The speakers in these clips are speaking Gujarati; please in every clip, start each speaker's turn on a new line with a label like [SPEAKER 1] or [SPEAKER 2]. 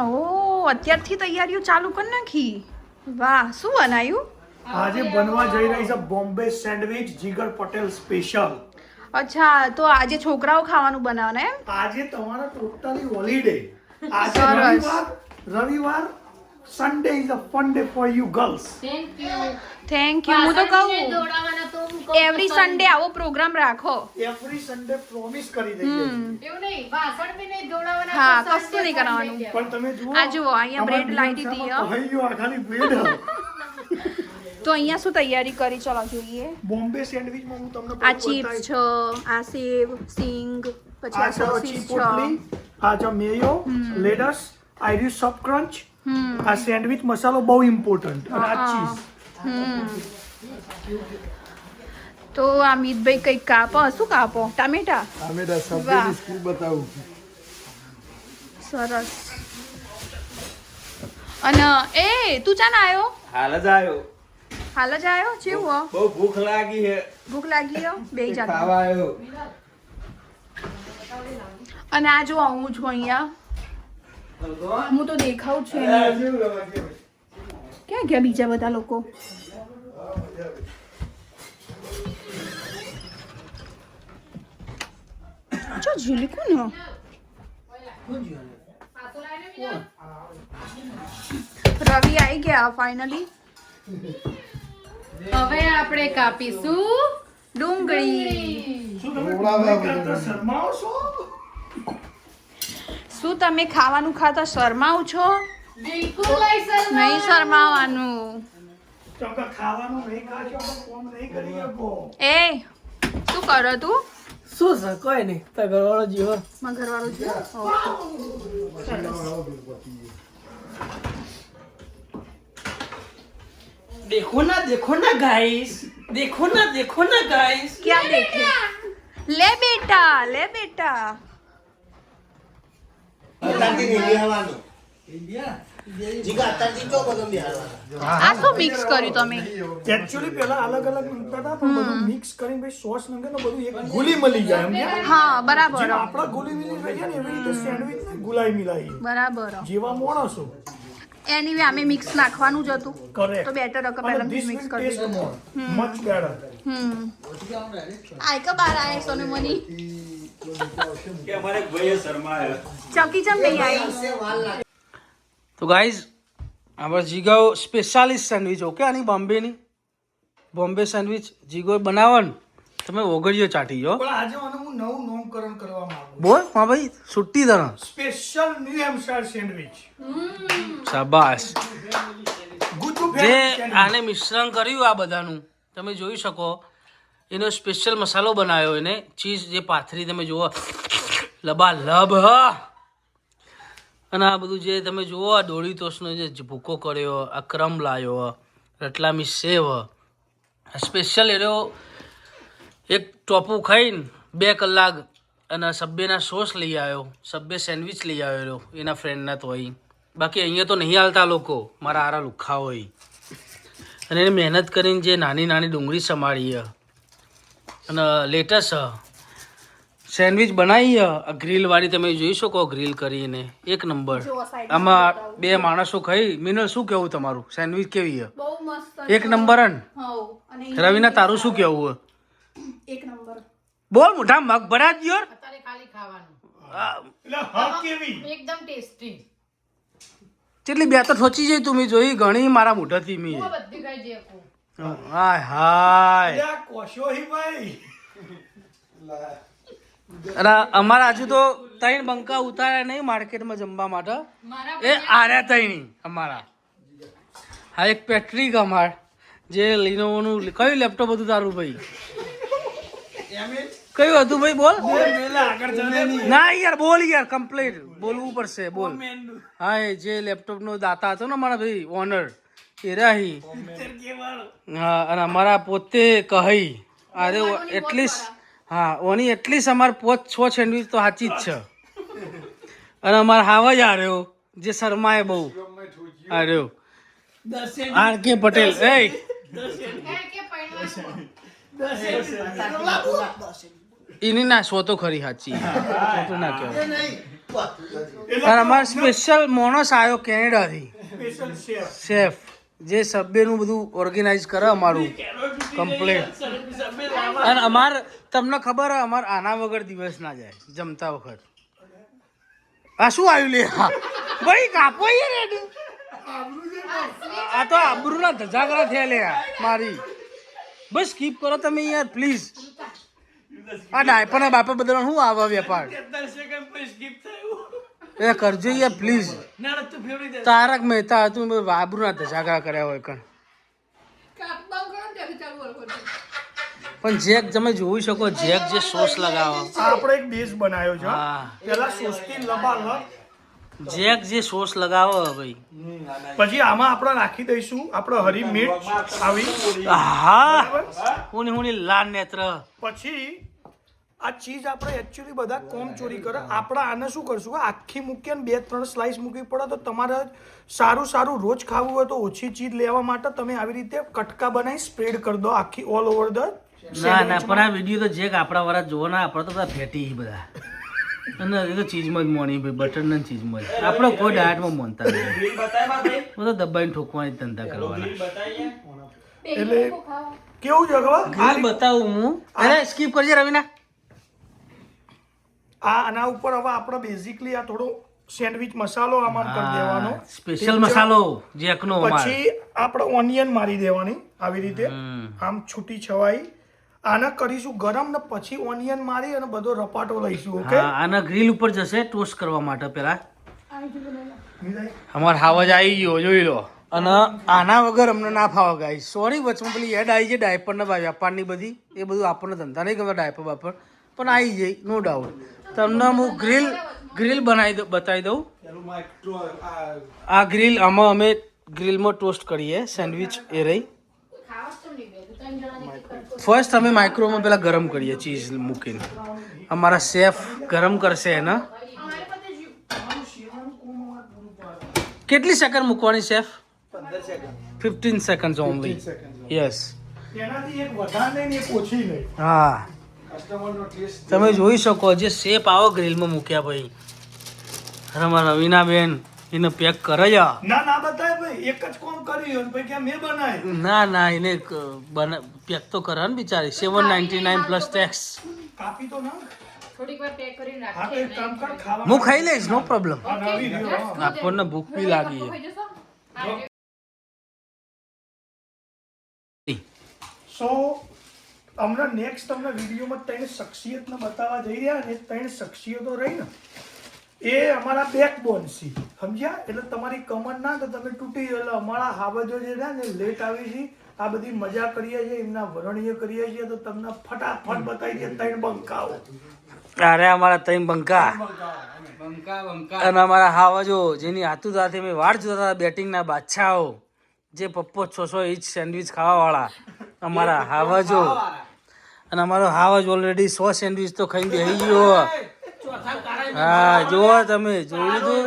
[SPEAKER 1] ઓ અત્યારથી તૈયારીઓ ચાલુ કરી નાખી. વાહ શું બનાવ્યું
[SPEAKER 2] આજે બનવા જઈ રહી છે Bombay sandwich Jigar Patel special.
[SPEAKER 1] અચ્છા તો આજે છોકરાઓ ખાવાનું બનાવને
[SPEAKER 2] આજે તમારા ટોટલી હોલિડે. આજે
[SPEAKER 1] સરસ.
[SPEAKER 2] રવિવાર રવિવાર Sunday is a fun day for you girls
[SPEAKER 3] thank you
[SPEAKER 1] thank you હું તો કહું
[SPEAKER 3] દોડાવાના તો હું કહું
[SPEAKER 1] એવરી સન્ડે આવો પ્રોગ્રામ રાખો.
[SPEAKER 2] એવરી સન્ડે પ્રોમિસ કરી દઈએ
[SPEAKER 3] એવું નહીં વાસણ બી નહીં દોડાવવાના
[SPEAKER 1] હા, કશું નહીં કરવાનું.
[SPEAKER 2] પણ તમે જુઓ
[SPEAKER 1] આ જુઓ, અહીંયા
[SPEAKER 2] બ્રેડ
[SPEAKER 1] bread લાવી દીધી,
[SPEAKER 2] નિયમ
[SPEAKER 1] હો.
[SPEAKER 2] સામે કહ્યું, આ ખાલી બ્રેડ
[SPEAKER 1] તો અહીંયા શું તૈયારી કરી? ચલો જોઈએ.
[SPEAKER 2] બોમ્બે સેન્ડવિચમાં હું તમને
[SPEAKER 1] આ ચિપ્સ છે આ સેવ સિંગ પછી
[SPEAKER 2] આ
[SPEAKER 1] સોસીસ છે.
[SPEAKER 2] આ જો મેયો લેડસ આઈરિશ સબ ક્રંચ આ સેન્ડવિચ મસાલો બહુ ઇમ્પોર્ટન્ટ અને આ ચીઝ
[SPEAKER 1] હમ. તો આ મિતભાઈ કંઈક કાપો. શું કાપો? ટામેટા?
[SPEAKER 4] ટામેટા
[SPEAKER 1] વાહ.
[SPEAKER 4] સબ્જીની બતાવું
[SPEAKER 1] સરસ. અને એ તું ચાન આવ્યો
[SPEAKER 5] હાલ જ આવ્યો
[SPEAKER 1] હાલ જ આવ્યો જેવું
[SPEAKER 5] બહુ ભૂખ લાગી હે.
[SPEAKER 1] ભૂખ લાગી હો? બે જા
[SPEAKER 5] ખાવા આવ્યો
[SPEAKER 1] અને આ જો હું છું અહીંયા. હું તો દેખાઉં છું એની. ક્યાં ગયા બીજા બધા લોકો? જો ઝીલકું ને રવિ આવી ગયા ફાઇનલી
[SPEAKER 3] હવે આપણે કાપીશું
[SPEAKER 1] ડુંગળી.
[SPEAKER 2] શું તમે
[SPEAKER 4] ઓવડાવવા
[SPEAKER 2] ડુંગળી ખાતા
[SPEAKER 4] બધું.
[SPEAKER 2] શરમાવો છો?
[SPEAKER 1] શું તમે ખાવાનું ખાતા શરમાવ છો?
[SPEAKER 3] બિલકુલ નહીં
[SPEAKER 1] શરમાવાનું. એ શું કરો તું?
[SPEAKER 6] શું છે? કોઈ નહીં. તો ઘરવાળો જીવો.
[SPEAKER 1] ઘરવાળો જીવો?
[SPEAKER 6] દેખો ના દેખો ના ગાઈસ દેખો ના દેખો ના ગાઈસ
[SPEAKER 1] ક્યાં દેખે? લે બેટા લે બેટા. આ શું મિક્સ કર્યું તમે?
[SPEAKER 2] એકચ્યુઅલી પહેલા અલગ અલગ મૂકતા હતા પણ બધું મિક્સ કરીને પછી સોસ નાખે ને બધું એક ગુલી મળી જાય
[SPEAKER 1] હા બરાબર.
[SPEAKER 2] આપણા ગુલી મિલી રહીએ ને એવી રીતે સેન્ડવિચ ને ગુલાઈ મિલાઈ
[SPEAKER 1] બરાબર.
[SPEAKER 2] જેવા માણસો
[SPEAKER 1] એની વે અમે મિક્સ નાખવાનું જ હતું. તો બેટર પહેલા મિક્સ કરી દીધું.
[SPEAKER 2] મોર મચ બેટર
[SPEAKER 1] હમ. આય કે બાર આય સોનુ મની?
[SPEAKER 5] કે અમારે ભાઈએ શરમાયો.
[SPEAKER 1] ચકી ચમ નહીં આવી?
[SPEAKER 6] તો ગાઈઝ આપણે જીગાઓ સ્પેશિયાલિસ્ટ સેન્ડવિચ ઓકે આની બોમ્બેની? બોમ્બે સેન્ડવિચ જીગો બનાવવાનું. તમે ઓગળીઓ ચાટી જો
[SPEAKER 2] પણ આજે મને હું નવું નામકરણ કરવા માંગુ
[SPEAKER 6] બોલ હા ભાઈ સુટ્ટી તરહ
[SPEAKER 2] સ્પેશિયલ ન્યુ હેમ્પશાયર સેન્ડવિચ
[SPEAKER 6] શાબાશ. જે આને મિશ્રણ કર્યું આ બધાનું તમે જોઈ શકો. એનો સ્પેશિયલ મસાલો બનાવ્યો એને. ચીઝ જે પાથરી તમે જુઓ. લબા લબ અને આ બધું જે તમે જુઓ, આ ડોળીતોસનો જે ભૂકો કર્યો, આ ક્રમ લાવ્યો રટલામી સેવ. સ્પેશિયલ એનો એક ટોપું ખાઈને બે કલાક અને સબ્બેના સોસ લઈ આવ્યો. સભ્ય સેન્ડવિચ લઈ આવ્યો એના ફ્રેન્ડના તો અહીં બાકી અહીંયા તો નહીં હાલતા લોકો. મારા આરા લુખા હોય. અને એને મહેનત કરીને જે નાની નાની ડુંગળી સમારી છે અને લેટેસ્ટ સેન્ડવિચ બનાવી ગ્રીલવાળી તમે જોઈ શકો ગ્રીલ કરીને. એક નંબર આમાં બે માણસો ખાઈ. મિનલ શું કેવું તમારું? સેન્ડવિચ કેવી છે? એક નંબર રવિના તારું શું કેવું છે?
[SPEAKER 1] એક નંબર
[SPEAKER 6] બોલ મોઢા મગ ભરા જ યોર
[SPEAKER 3] અત્યારે ખાલી ખાવાનું.
[SPEAKER 6] આ,
[SPEAKER 2] એટલે હા કેવી?
[SPEAKER 3] એકદમ ટેસ્ટી
[SPEAKER 6] કેટલી બે તો ઠોચી જઈ તું મેં જોઈ. ઘણી મારા મોઢાથી મી.
[SPEAKER 3] બધી ખાઈ
[SPEAKER 6] હાય હાય.
[SPEAKER 2] કોશો હી ભાઈ.
[SPEAKER 6] અને અમારા હજુ તો ત્રણ બંકા ઉતાર્યા નહીં માર્કેટમાં જમવા માટે. એ આર્યા ત્રણ અમારા. હા એક પેટ્રિક અમાર જે લીનોવોનું કયું લેપટોપ હતું તારું ભાઈ? કયું હતું ભાઈ બોલ? ના યાર બોલ યાર કમ્પ્લીટ બોલવું પડશે બોલ. હા એ જે લેપટોપ નો દાતા હતો ને અમારા ભાઈ ઓનર એ હા અને અમારા પોતે કહી અરે એટલીસ્ટ હા ઓની એટલીસ્ટ અમારે પોત છ સેન્ડવીચ તો સાચી જ છે. અને અમારે હાવ જ આર્યો જે શર્માએ બહુ. આર્યો આર કે પટેલ એ એની ના સો તો ખરી સાચી ના કહેવાય. અને અમારે સ્પેશિયલ મોણસ આવ્યો કેનેડાથી.
[SPEAKER 2] શેફ
[SPEAKER 6] જે સભ્યનું બધું ઓર્ગેનાઇઝ કરે અમારું. કમ્પ્લેટ અને અમાર, તમને ખબર હોય, અમાર આના વગર દિવસ ના જાય, જમતા વખત. આ શું આવ્યું લે? હા ભાઈ, કાપો યાર આ તો આબરૂના ધજાગરા થયા લે મારી. બસ સ્કીપ કરો તમે યાર પ્લીઝ આ ડાયપરના બાપા બદલવા શું આવા વેપાર? એ કરજો યાર પ્લીઝ તારક મહેતા હતું આબરૂના ધજાગરા કર્યા હોય કણ. પણ જેક તમે જોઈ શકો જેક જે સોસ લગાવો.
[SPEAKER 2] આપણે એક ડીશ બનાવ્યો છે
[SPEAKER 6] હા.
[SPEAKER 2] પેલા સોસથી લબા
[SPEAKER 6] જેક જે સોસ લગાવો ભાઈ.
[SPEAKER 2] પછી આમાં આપણે રાખી દઈશું આપણે હરી મિર્ચ આવી.
[SPEAKER 6] હા.
[SPEAKER 2] હું
[SPEAKER 6] હુની હુની લાલ નેત્ર.
[SPEAKER 2] પછી આ ચીઝ આપણે એકચ્યુઅલી બધા કોમ ચોરી કરે. આપણે આને શું કરશું? કે આખી મૂકીએ ને બે ત્રણ સ્લાઇસ મૂકવી પડે તો તમારે સારું સારું રોજ ખાવું હોય તો ઓછી ચીજ લેવા માટે તમે આવી રીતે કટકા બનાવી સ્પ્રેડ કરી દો આખી ઓલ ઓવર ધ
[SPEAKER 6] ના ના પણ આ વીડિયો તો જે આપણા વાળા જોવો ના આપણે તો બધા ફેટી બધા. અને એ તો ચીજમાં જ મોણી ભાઈ બટર ને ચીજમાં જ. આપણે કોઈ ડાયટમાં મોનતા નહીં
[SPEAKER 5] ગ્રીલ બતાય બા ભાઈ?
[SPEAKER 6] હું તો દબાઈને ઠોકવાની ધંધા કરવાના.
[SPEAKER 2] એટલે કેવું છે ખબર?
[SPEAKER 6] ગ્રીલ બતાવું હું. અરે સ્કીપ કરજે રવિના.
[SPEAKER 2] આ આના ઉપર હવે આપણે બેઝિકલી આ થોડો સેન્ડવિચ મસાલો આમાં કરી દેવાનો.
[SPEAKER 6] સ્પેશિયલ મસાલો જેકનો અમાર.
[SPEAKER 2] પછી આપણે ઓનિયન મારી દેવાની આવી રીતે. આમ છૂટી છવાઈ. આના કરીશું ગરમ ને પછી ઓનિયન મારી અને બધો રપાટો લઈશું ઓકે
[SPEAKER 6] આના ગ્રીલ ઉપર જશે ટોસ્ટ કરવા માટે પેલા. અમાર હાવજ આવી ગયો જોઈ લો. અને આના વગર અમને ના ફાવે ગાઈ સોરી વચમાં પેલી એડ આવી છે ડાયપર ને વ્યાપારની બધી. એ બધું આપણને ધંધા નહીં ગમે ડાયપર બાપર. પણ આવી જાય નો ડાઉટ તમને હું ગ્રીલ ગ્રીલ બનાવી દઉં બતાવી દઉં. આ ગ્રીલ આમાં અમે ગ્રીલમાં ટોસ્ટ કરીએ સેન્ડવિચ એ રહી. ફર્સ્ટ અમે માઇક્રોમાં પેલા ગરમ કરીએ ચીઝ મૂકીને. અમારા શેફ ગરમ કરશે એને. કેટલી સેકન્ડ મૂકવાની chef fifteen second only yes હા. તમે જોઈ શકો જે શેપ આવો ગ્રીલમાં મૂક્યા ભાઈ. અરે મારા રવીનાબેન એને પેક કરે
[SPEAKER 2] ના ના બતાય ભાઈ એક જ કોમ કર્યું ભાઈ કે મેં બનાય
[SPEAKER 6] ના ના એને બના પેક તો કરે ને બિચારી seven ninety nine plus tax
[SPEAKER 2] કાપી તો ના
[SPEAKER 3] થોડીક વાર પેક કરીને
[SPEAKER 2] હા તો
[SPEAKER 3] રાખીએ
[SPEAKER 2] એક કામ કર ખાવા
[SPEAKER 6] હું ખાઈ લઈશ નો પ્રોબ્લેમ. આપણને ભૂખ બી લાગી છે.
[SPEAKER 2] સો હમણાં નેક્સ્ટ તમને વિડીયોમાં ત્રણ શખ્સિયતને બતાવવા જઈ રહ્યા ને ત્રણ શખ્સિયતો રહી ને એ અમારા બેકબોન છે. સમજ્યા? એટલે તમારી કમર ના તો તમે તૂટી. એટલે અમારા હાવજો જે રહ્યા ને લેટ આવી છે. આ બધી મજા કરીએ છીએ એમના વરણીય કરીએ છીએ તો તમને ફટાફટ બતાવી દે ત્રણ બંકાઓ.
[SPEAKER 6] અરે અમારા ત્રણ બંકા. અને અમારા હાવજો જેની આતુરતાથી મેં વાટ જોતા હતા બેટિંગના બાદશાહો. જે પપ્પો છસો ઇંચ સેન્ડવિચ ખાવાવાળા. અમારા હાવજો. અને અમારો હાવજ ઓલરેડી સો સેન્ડવિચ તો ખાઈને બેસી ગયો. હા જુઓ તમે જોઈ લીધું?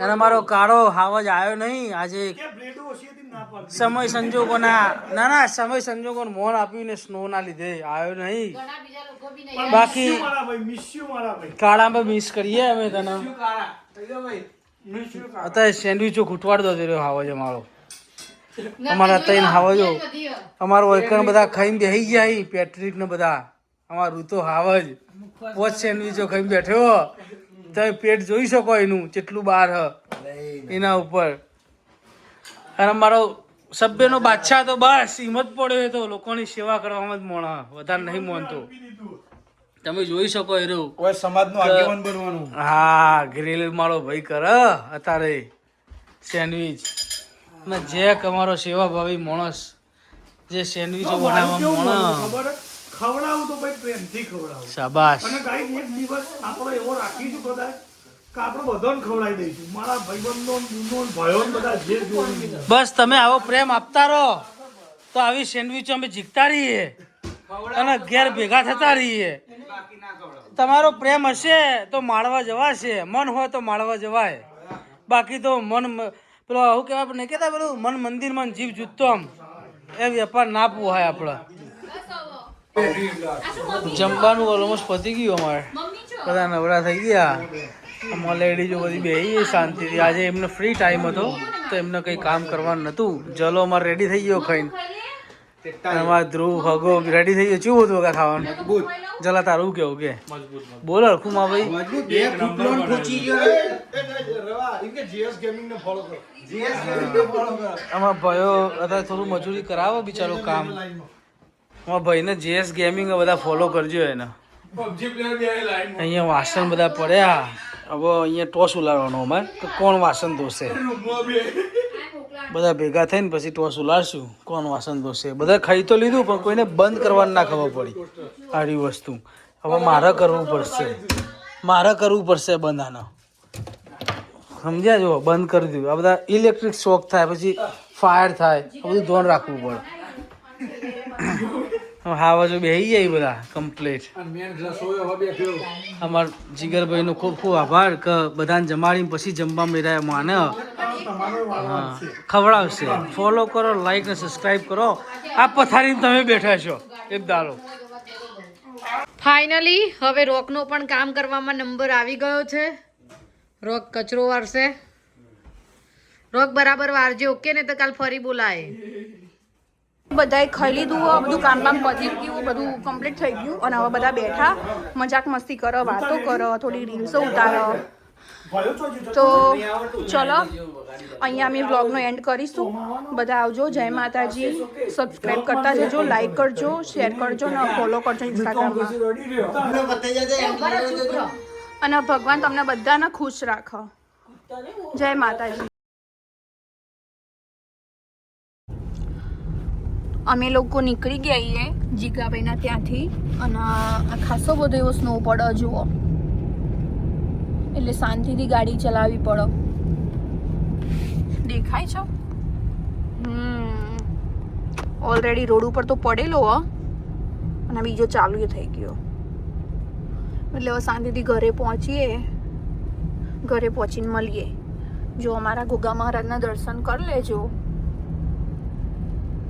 [SPEAKER 6] અને અમારો કાળો હાવજ આવ્યો નહીં. આજે
[SPEAKER 2] કે બ્લેડો ઓછી હતી ને ના પાડતી
[SPEAKER 6] સમય સંજોગોના ના ના સમય સંજોગોને મોન આપ્યું ને સ્નો ના લીધે આવ્યો નહીં.
[SPEAKER 3] ઘણા બીજા લોકો બી નહીં
[SPEAKER 2] પણ
[SPEAKER 6] બાકી-
[SPEAKER 2] મિસ્યુ મારા ભાઈ મિસ્યુ મારા ભાઈ.
[SPEAKER 6] કાળામાં મિસ કરીએ અમે તને. અત્યારે સેન્ડવિચો ખૂટવાડ દો રહ્યો હાવજ અમારો. મારો અમારા ત્રણ હાવજો અમારો વૈકણ બધા ખાઈને બેહી ગયા અહીં પેટ્રિક ને બધા. અમારું તો હાવજ પોચ સેન્ડવીચો ખાઈને બેઠ્યો તમે પેટ જોઈ શકો એનું કેટલું બહાર હ. એના ઉપર. અને અમારો સભ્યનો બાદશાહ તો બસ હિંમત પડ્યો તો. લોકોની સેવા કરવામાં જ મોણ. વધારે નહીં મોનતો. તમે જોઈ શકો એ રહ્યું
[SPEAKER 5] કોઈ સમાજનું આગેવાન બનવાનું.
[SPEAKER 6] હા ગ્રીલ મારો ભાઈ કર અત્યારે. સેન્ડવિચ ને જે અમારો સેવાભાવી માણસ જે સેન્ડવિચો બનાવવા
[SPEAKER 2] ખબર ખવડાવું તો ભાઈ પ્રેમથી ખવડાવું.
[SPEAKER 6] શાબાશ.
[SPEAKER 2] અને ગાઈસ એક દિવસ આપણે એવો રાખીશું બધા કે આપણે બધાને ખવડાવી દઈશું. મારા ભાઈબંધો બુનો ભાઈઓ બધા જે જોયું.
[SPEAKER 6] બસ તમે આવો પ્રેમ આપતા રહો. તો આવી સેન્ડવિચો અમે જીતતા રહીએ. અને ઘેર ભેગા થતા રહીએ. તમારો પ્રેમ હશે તો માળવા જવાશે. મન હોય તો માળવા જવાય. બાકી તો મન પેલો આવું કહેવાય નહીં કહેતા પેલું? મન મંદિર મન જીવ જૂતો આમ. એ વેપાર ના પોહાય આપણે. જમવાનું ઓલમોસ્ટ પતી ગયું અમારે. બધા નવરા થઈ ગયા. આમાં લેડીઝો બધી બેહી શાંતિથી. આજે એમને ફ્રી ટાઈમ હતો તો એમને કંઈ કામ કરવાનું નહોતું. જલો અમારે રેડી થઈ ગયો ખાઈને. અમારા ધ્રુવ હગો રેડી થઈ ગયો. ચેવું હતું ખાવાનું? જલા તારું કેવું કે બોલ હરખું માં ભાઈ આમાં ભાઈઓ અત્યારે થોડું મજૂરી કરાવો બિચારો કામ અમારા ભાઈને જીએસ ગેમિંગ બધા ફોલો કરજો એને અહીંયા વાસણ બધા પડ્યા હવે અહીંયા ટોસ ઉલાડવાનો અમારે તો કોણ વાસણ ધોશે બધા ભેગા થઈને પછી ટોસ ઉલાડશું કોણ વાસણ ધોશે? બધા ખાઈ તો લીધું, પણ કોઈને બંધ કરવાની ના ખબર પડી સારી વસ્તુ. હવે મારે કરવું પડશે. મારે કરવું પડશે બંધ આના સમજ્યા જો બંધ કરી દીધું. આ બધા ઇલેક્ટ્રિક શોક થાય, પછી ફાયર થાય. બધું ધ્યાન રાખવું પડે. હવે હા બાજુ બેસી જાય બધા કમ્પ્લીટ અમાર જીગરભાઈનો ખૂબ ખૂબ આભાર કે બધાને જમાડીને પછી જમવા મેળાય માને હા ખવડાવશે. ફોલો કરો લાઈક ને સબસ્ક્રાઈબ કરો. આ પથારીને તમે બેઠા છો. એક દારો
[SPEAKER 3] ફાઇનલી હવે રોકનો પણ કામ કરવામાં નંબર આવી ગયો છે. રોક કચરો વારશે. રોક બરાબર વારજે. ઓકે ને તો કાલ ફરી બોલાય.
[SPEAKER 1] બધાએ ખાઈ લીધું બધું કામ બામ પતી ગયું, બધું કમ્પ્લીટ થઈ ગયું. અને હવે બધા બેઠા, મજાક મસ્તી કરો, વાતો કરો, થોડી રીલ્સો ઉતારો. તો ચલો, અહીંયા અમે વ્લોગનો એન્ડ કરીશું. બધા આવજો, જય માતાજી. સબસ્ક્રાઈબ કરતા જજો લાઈક કરજો શેર કરજો અને ફોલો કરજો ઇન્સ્ટાગ્રામમાં અને ભગવાન તમને બધાને ખુશ રાખો. જય માતાજી. અમે લોકો નીકળી ગયા છીએ જીગાભાઈના ત્યાંથી. અને ખાસો બધો એવો સ્નો પડે જુઓ. એટલે શાંતિથી ગાડી ચલાવવી પડે. દેખાય છે? હમ. ઓલરેડી રોડ ઉપર તો પડેલો હો. અને બીજો ચાલુ થઈ ગયો. એટલે હવે શાંતિથી ઘરે પહોંચીએ. ઘરે પહોંચીને મળીએ. જો અમારા ગોગા મહારાજના દર્શન કરી લેજો.